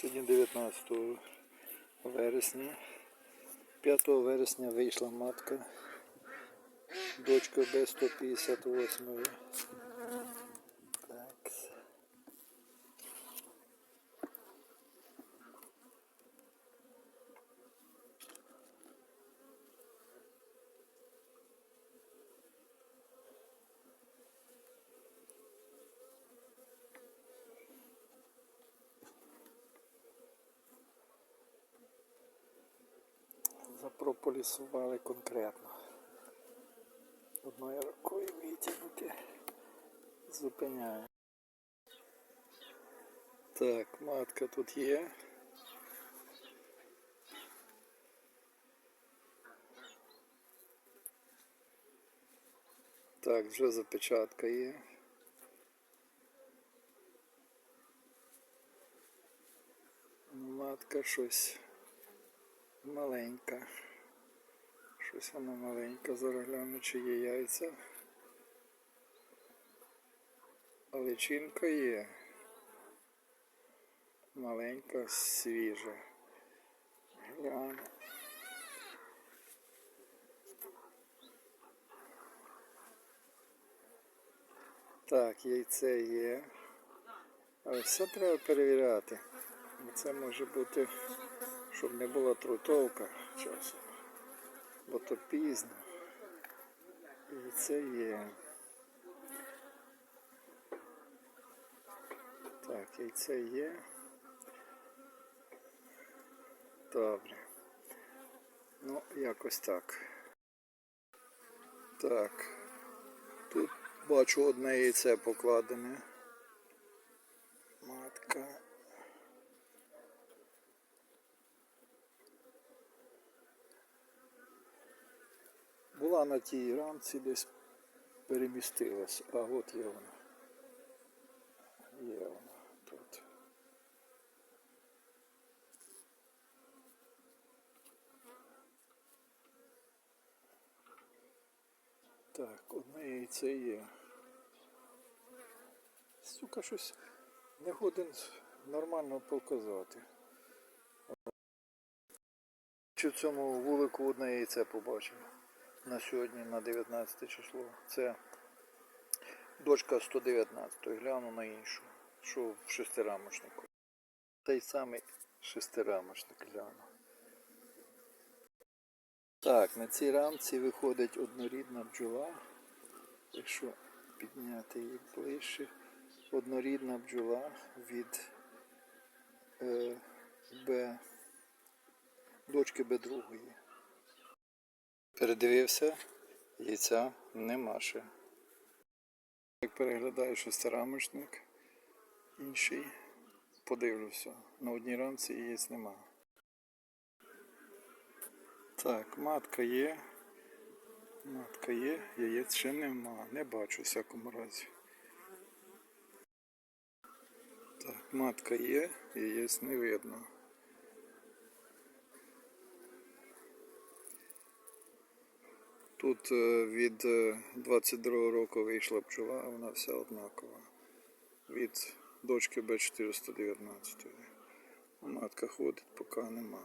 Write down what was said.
Сьогодні 19 вересня. 5 вересня вийшла матка. Дочка Б158. Так. Запрополісували конкретно. Одною рукою витягнути. Зупиняє. Так, матка тут є. Так, вже запечатка є. Ну, Матка щось маленька. Щось вона маленька, зараз гляну, чи є яйця. А личинка є. Маленька, свіжа. Гляну. Так, яйце є. Але все треба перевіряти. Це може бути, щоб не була трутовка часом. Бо то пізно. Яйце є. Так, яйце є. Добре. Ну, якось так. Так. Тут бачу одне яйце покладене. Матка. Була на тій рамці десь перемістилась. А от є вона. Є вона тут. Так, одне яйце є. Сука, щось не годен нормально показати. Чи в цьому вулику одне яйце побачив на сьогодні, на 19 число. Це дочка 119, гляну на іншу, що в шестирамочнику. Той самий шестирамочник гляну. Так, на цій рамці виходить однорідна бджола. Якщо підняти її ближче, однорідна бджола від е, Б, дочки Б другої. Передивився, яйця нема ще. Як переглядаю шестирамочник, інший, подивлюся. На одній рамці яєць нема. Так, матка є. Матка є, яєць ще нема. Не бачу в всякому разі. Так, матка є, яєць не видно. Тут е, від е, 22 року вийшла пчола, а вона вся однакова. Від дочки Б419. Матка ходить, поки нема.